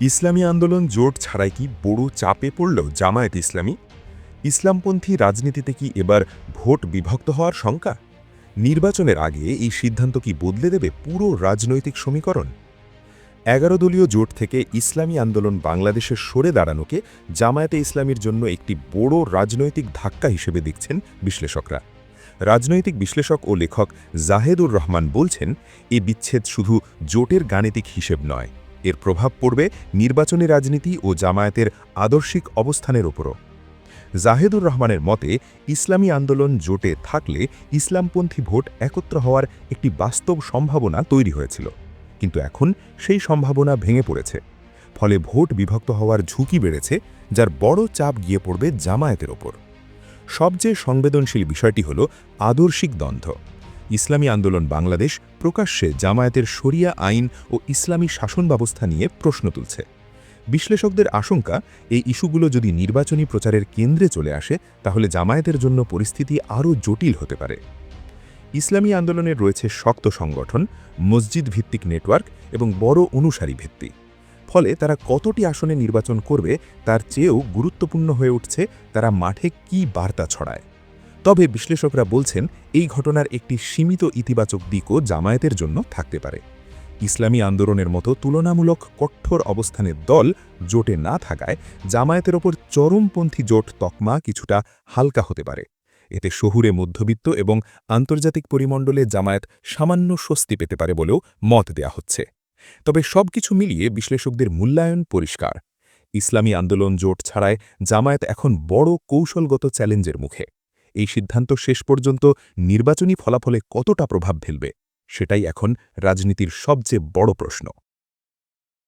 ইসলামী আন্দোলন জোট ছাড়াই কি বড় চাপে পড়ল জামায়াত ইসলামী? ইসলামপন্থী রাজনীতিতে কি এবার ভোট বিভক্ত হওয়ার শঙ্কা? নির্বাচনের আগে এই সিদ্ধান্ত কি বদলে দেবে পুরো রাজনৈতিক সমীকরণ? এগারো দলীয় জোট থেকে ইসলামী আন্দোলন বাংলাদেশের সরে দাঁড়ানোকে জামায়াতে ইসলামীর জন্য একটি বড় রাজনৈতিক ধাক্কা হিসেবে দেখছেন বিশ্লেষকরা। রাজনৈতিক বিশ্লেষক ও লেখক জাহেদুর রহমান বলছেন, এ বিচ্ছেদ শুধু জোটের গাণিতিক হিসেব নয় এর প্রভাব পড়বে নির্বাচনী রাজনীতি ও জামায়াতের আদর্শিক অবস্থানের ওপরও। জাহেদুর রহমানের মতে, ইসলামী আন্দোলন জোটে থাকলে ইসলামপন্থী ভোট একত্র হওয়ার একটি বাস্তব সম্ভাবনা তৈরি হয়েছিল। কিন্তু এখন সেই সম্ভাবনা ভেঙে পড়েছে। ফলে ভোট বিভক্ত হওয়ার ঝুঁকি বেড়েছে, যার বড় চাপ গিয়ে পড়বে জামায়াতের ওপর। সবচেয়ে সংবেদনশীল বিষয়টি হল আদর্শিক দ্বন্দ্ব। ইসলামী আন্দোলন বাংলাদেশ প্রকাশ্যে জামায়াতের শরিয়া আইন ও ইসলামী শাসন ব্যবস্থা নিয়ে প্রশ্ন তুলছে। বিশ্লেষকদের আশঙ্কা, এই ইস্যুগুলো যদি নির্বাচনী প্রচারের কেন্দ্রে চলে আসে, তাহলে জামায়াতের জন্য পরিস্থিতি আরও জটিল হতে পারে। ইসলামী আন্দোলনের রয়েছে শক্ত সংগঠন মসজিদ ভিত্তিক নেটওয়ার্ক এবং বড় অনুসারী ভিত্তি ফলে তারা কতটি আসনে নির্বাচন করবে, তার চেয়েও গুরুত্বপূর্ণ হয়ে উঠছে তারা মাঠে কী বার্তা ছড়ায়। তবে বিশ্লেষকরা বলছেন, এই ঘটনার একটি সীমিত ইতিবাচক দিকও জামায়াতের জন্য থাকতে পারে। ইসলামী আন্দোলনের মতো তুলনামূলক কঠোর অবস্থানের দল জোটে না থাকায় জামায়াতের ওপর চরমপন্থী জোট তকমা কিছুটা হালকা হতে পারে। এতে শহুরে মধ্যবিত্ত এবং আন্তর্জাতিক পরিমণ্ডলে জামায়াত সামান্য স্বস্তি পেতে পারে বলেও মত দেয়া হচ্ছে। তবে সবকিছু মিলিয়ে বিশ্লেষকদের মূল্যায়ন পরিষ্কার। ইসলামী আন্দোলন জোট ছাড়ায় জামায়াত এখন বড় কৌশলগত চ্যালেঞ্জের মুখে। এই সিদ্ধান্ত শেষ পর্যন্ত নির্বাচনী ফলাফলে কতটা প্রভাব ফেলবে, সেটাই এখন রাজনীতির সবচেয়ে বড় প্রশ্ন।